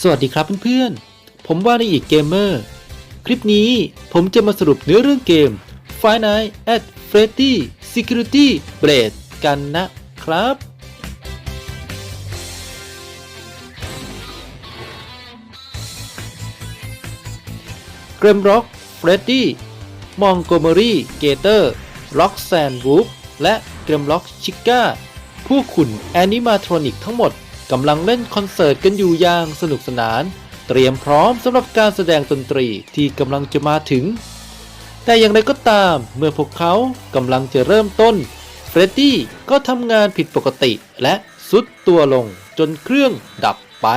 สวัสดีครับเพื่อนๆ ผมว่าในอีกเกมเมอร์ คลิปนี้ผมจะมาสรุปเนื้อเรื่องเกม f i n i g h t at Freddy Security Break กันนะครับเกรมร็อกเฟรดดี้มองโกเมอรี่เกเตอร์ล็อกแซนวูฟและเกรมล็อกชิก้าผู้ขุนแอนิมาทรอนิกทั้งหมด กำลังเล่นคอนเสิร์ตกันอยู่อย่างสนุกสนาน เตรียมพร้อมสำหรับการแสดงดนตรีที่กำลังจะมาถึง แต่อย่างไรก็ตามเมื่อพวกเขากำลังจะเริ่มต้นเฟรดดี้ก็ทำงานผิดปกติและสุดตัวลงจนเครื่องดับไป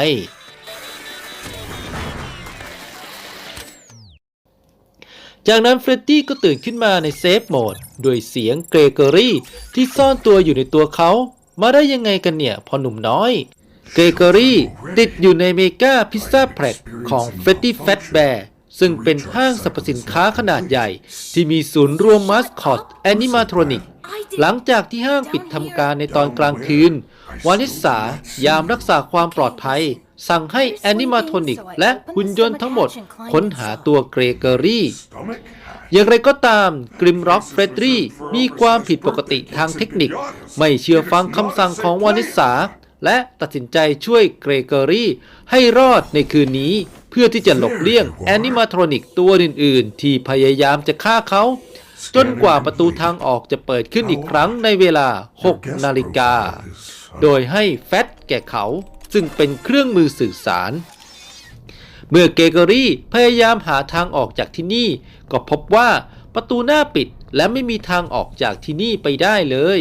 จากนั้นเฟรดดี้ก็ตื่นขึ้นมาในเซฟโหมดด้วยเสียงเกรเกอรี่ที่ซ่อนตัวอยู่ในตัวเขา มาได้ยังไงกันเนี่ยพอหนุ่มน้อย เกรเกอรี่ ติดอยู่ในเมกาพิซซ่าแพลกของเฟรดดี้แฟตแบร์ซึ่งเป็นห้างสรรพสินค้าขนาดใหญ่ ที่มีศูนย์รวมมาสคอตแอนิมาทรอนิก หลังจากที่ห้างปิดทำการในตอนกลางคืน วานิสายามรักษาความปลอดภัย สั่งให้แอนิมาทรอนิก และหุ่นยนต์ทั้งหมด ค้นหาตัวเกรเกอรี่ อย่างไรก็ตามกริมร็อกเฟรดรีมีความผิดปกติทางเทคนิค ไม่เชื่อฟังคำสั่งของวานิสา และตัดสินใจช่วยเกรเกอรี่ให้รอดในคืนนี้ เพื่อที่จะหลบเลี่ยงแอนิมาทรอนิกตัวอื่น ๆ ที่พยายามจะฆ่าเขา จนกว่าประตูทางออกจะเปิดขึ้นอีกครั้งในเวลา 6 นาฬิกา โดยให้แฟตแก่เขาซึ่งเป็นเครื่องมือสื่อสาร เมื่อเกเกอรี่พยายามหาทางออกจากที่นี่ ก็พบว่าประตูหน้าปิดและไม่มีทางออกจากที่นี่ไปได้เลย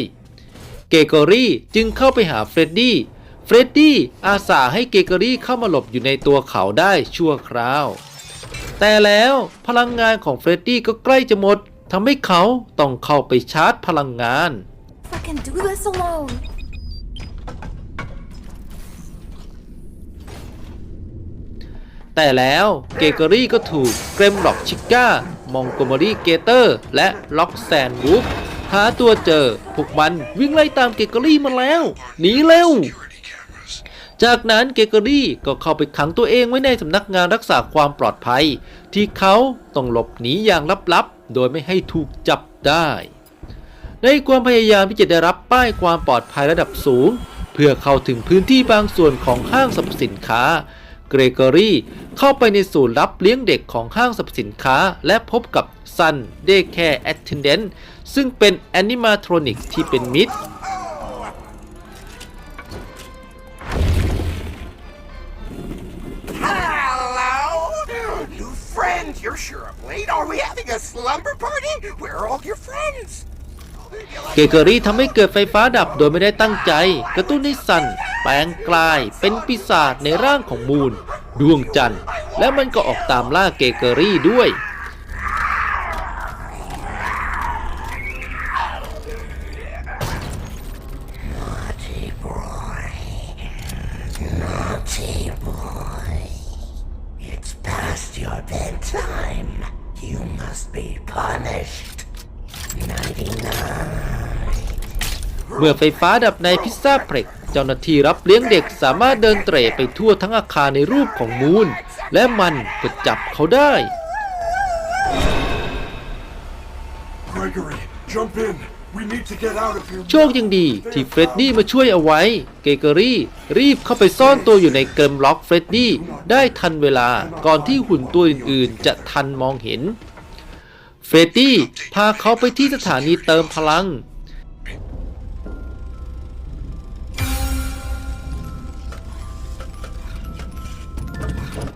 เกเกอรี่จึงเข้าไปหาเฟรดดี้ เฟรดดี้อาสาให้เกเกอรี่เข้ามาหลบอยู่ในตัวเขาได้ชั่วคราว แต่แล้วพลังงานของเฟรดดี้ก็ใกล้จะหมดทำให้เขาต้องเข้าไปชาร์จพลังงาน I can do this alone. แต่แล้วเกเกอรี่ก็ถูกเกรมล็อกชิก้ามองโกมอรี่เกเตอร์ และล็อกแซนวูฟ หาตัวเจอ พวกมันวิ่งไล่ตามเกเกอรี่มาแล้ว หนีเร็ว จากนั้นเกเกอรี่ก็เข้าไปขังตัวเองไว้ในสำนักงานรักษาความปลอดภัย ที่เขาต้องหลบหนีอย่างลับๆ โดยไม่ให้ถูกจับได้ ในความพยายามที่จะได้รับป้ายความปลอดภัยระดับสูง เพื่อเข้าถึงพื้นที่บางส่วนของห้างสรรพสินค้าเกรเกอรี่เข้าไปในศูนย์รับเลี้ยงเด็กของห้างสรรพสินค้า และพบกับซันเดย์แคร์แอทเทนเดน ซึ่งเป็นแอนิมาทรอนิกที่เป็นมิตร Hello! New friends! You're sure up late? Are we having a slumber party? Where are all your friends? เกเกอรี่ทำให้เกิดไฟฟ้าดับโดยไม่ได้ตั้งใจ กระตุ้นให้ซันแปลงกลายเป็นปีศาจในร่างของมูนดวงจันทร์ และมันก็ออกตามล่าเกเกอรี่ด้วย เมื่อไฟฟ้าดับในพิซซ่าเพล็กเจ้าหน้าที่รับเลี้ยงเด็กสามารถเดินเตร่ไปทั่วทั้งอาคารในรูปของมูนและมันก็จับเขาได้ Gregory, jump in. We need to get out of here. โชคยังดีที่เฟรดดี้มาช่วยเอาไว้ เกเกอรี่ รีบเข้าไปซ่อนตัวอยู่ในเกรมล็อกเฟรดดี้ได้ทันเวลาก่อนที่หุ่นตัวอื่นๆ จะทันมองเห็น เฟรดดี้พาเขาไปที่สถานีเติมพลัง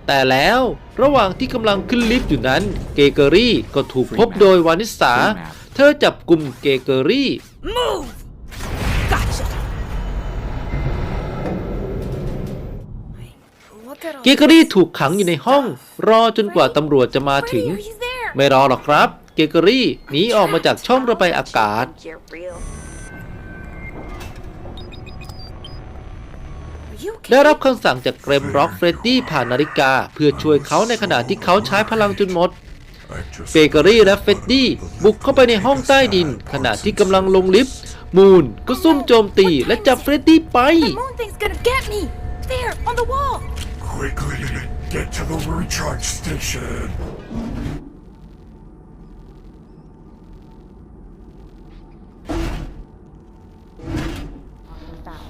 แต่แล้วระหว่างที่กำลังขึ้นลิฟต์อยู่นั้น เกเกอรี่ก็ถูกพบโดยวานิสา เธอจับกลุ่มเกเกอรี่ Move! Gotcha! Look at all เกเกอรี่ถูกขังอยู่ในห้อง รอจนกว่าตำรวจจะมาถึง Freddy, he's there. ไม่รอหรอกครับ เกเกอรี่หนีออกมาจากช่องระบายอากาศ You're real. ได้รับคำสั่งจากเกรมร็อกเฟรดดี้ผ่านนาฬิกา เพื่อช่วยเขาในขณะที่เขาใช้พลังจนหมด I just เบเกอรี่และเฟรดดี้บุกเข้าไปในห้องใต้ดิน ขณะที่กำลังลงลิฟต์มูนก็ซุ่มโจมตีและจับเฟรดดี้ไป The moon thing's gonna get me! There, on the wall! Quickly, get to the recharge station.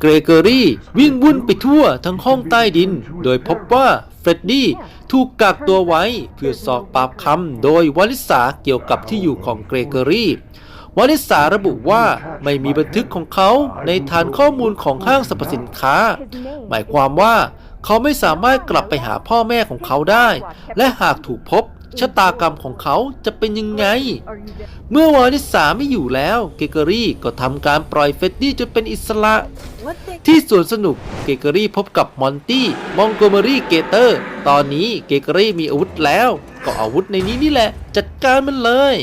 เกรเกอรี่ วิ่งวุ่นไปทั่วทั้งห้องใต้ดิน โดยพบว่าเฟรดดี้ถูกกักตัวไว้เพื่อสอบปากคำโดยวาลิสาเกี่ยวกับที่อยู่ของเกรเกอรี่วาลิสาระบุว่าไม่มีบันทึกของเขาในฐานข้อมูลของห้างสรรพสินค้า หมายความว่าเขาไม่สามารถกลับไปหาพ่อแม่ของเขาได้ และหากถูกพบ ชะตากรรมของเขาจะเป็นยังไง เมื่อวานิสาไม่อยู่แล้ว เกเกอรี่ก็ทำการปล่อยเฟดดี้จนเป็นอิสระ ที่สวนสนุกเกเกอรี่พบกับมอนตี้มองโกเมอรี่เกเตอร์ ตอนนี้เกเกอรี่มีอาวุธแล้ว ก็อาวุธในนี้นี่แหละ จัดการมันเลย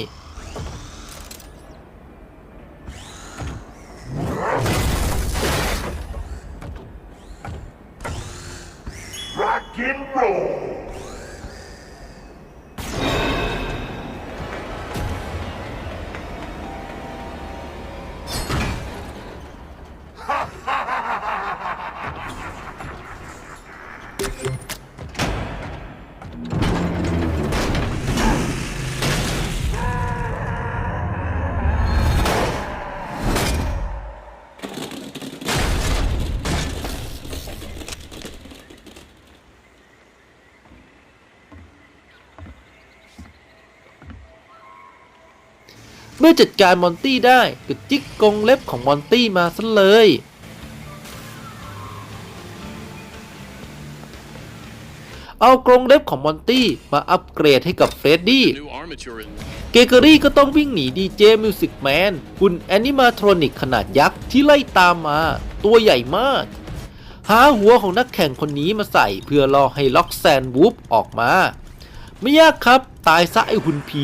เมื่อจัดการมอนตี้ได้ก็จิกกรงเล็บของมอนตี้มาซะเลย เอากรงเล็บของมอนตี้มาอัปเกรดให้กับเฟรดดี้ เกเกอรี่ก็ต้องวิ่งหนีดีเจมิวสิกแมนหุ่นแอนิมาทรอนิกขนาดยักษ์ที่ไล่ตามมา ตัวใหญ่มาก หาหัวของนักแข่งคนนี้มาใส่เพื่อรอให้ล็อกแซนวูฟออกมา ไม่ยากครับ ตายซะไอหุ่นผี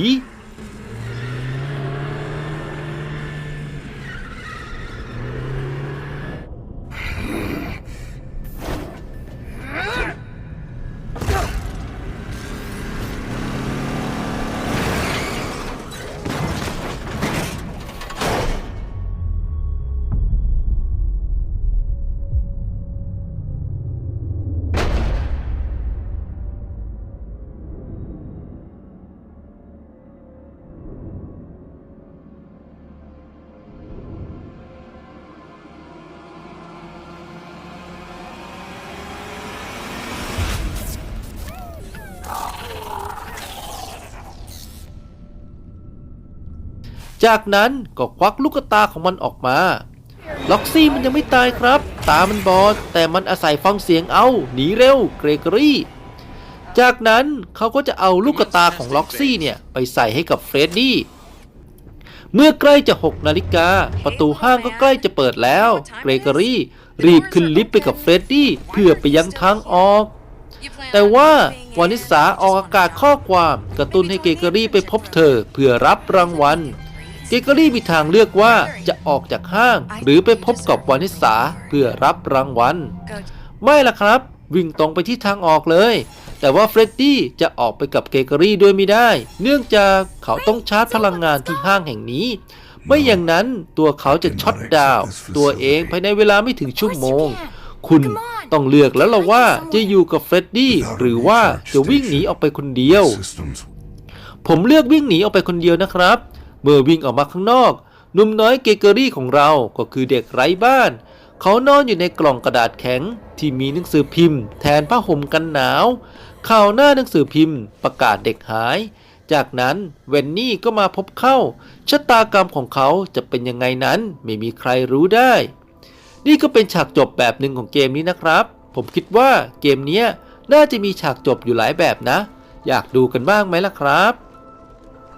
จากนั้นก็ควักลูกตาของมันออกมา ล็อกซี่มันยังไม่ตายครับ ตามันบอด แต่มันอาศัยฟังเสียงเอา หนีเร็ว เกรเกอรี่ จากนั้นเขาก็จะเอาลูกตาของล็อกซี่เนี่ยไปใส่ให้กับเฟรดดี้ เมื่อใกล้จะ 6 นาฬิกา ประตูห้างก็ใกล้จะเปิดแล้ว เกรเกอรี่ รีบขึ้นลิฟต์ไปกับเฟรดดี้เพื่อไปยังทางออกแต่ว่าวานิสาออกอากาศข้อความกระตุ้นให้เกเกอรี่ไปพบเธอเพื่อรับรางวัล เกเกอรี่มีทางเลือกว่าจะออกจากห้าง หรือไปพบกับวานิสาเพื่อรับรางวัล go ไม่ล่ะครับ วิ่งตรงไปที่ทางออกเลย แต่ว่าเฟรดดี้จะออกไปกับเกเกอรี่ด้วยไม่ได้ เนื่องจากเขาต้องชาร์จพลังงานที่ห้างแห่งนี้ ไม่อย่างนั้นตัวเขาจะช็อตดาวน์ตัวเองภายในเวลาไม่ถึงชั่วโมง คุณต้องเลือกแล้วล่ะว่าจะอยู่กับเฟรดดี้หรือว่าจะวิ่งหนีออกไปคนเดียว Systems ผมเลือกวิ่งหนีออกไปคนเดียวนะครับ เมื่อวิ่งออกมาข้างนอกหนุ่มน้อยเกเกอรี่ของเราก็คือเด็กไร้บ้าน เขานอนอยู่ในกล่องกระดาษแข็ง ที่มีหนังสือพิมพ์ แทนผ้าห่มกันหนาว ข่าวหน้าหนังสือพิมพ์ ประกาศเด็กหาย จากนั้นเวนนี่ก็มาพบเข้าชะตากรรมของเขาจะเป็นยังไงนั้นไม่มีใครรู้ได้ นี่ก็เป็นฉากจบแบบหนึ่งของเกมนี้นะครับ ผมคิดว่าเกมนี้น่าจะมีฉากจบอยู่หลายแบบนะ อยากดูกันบ้างไหมล่ะครับ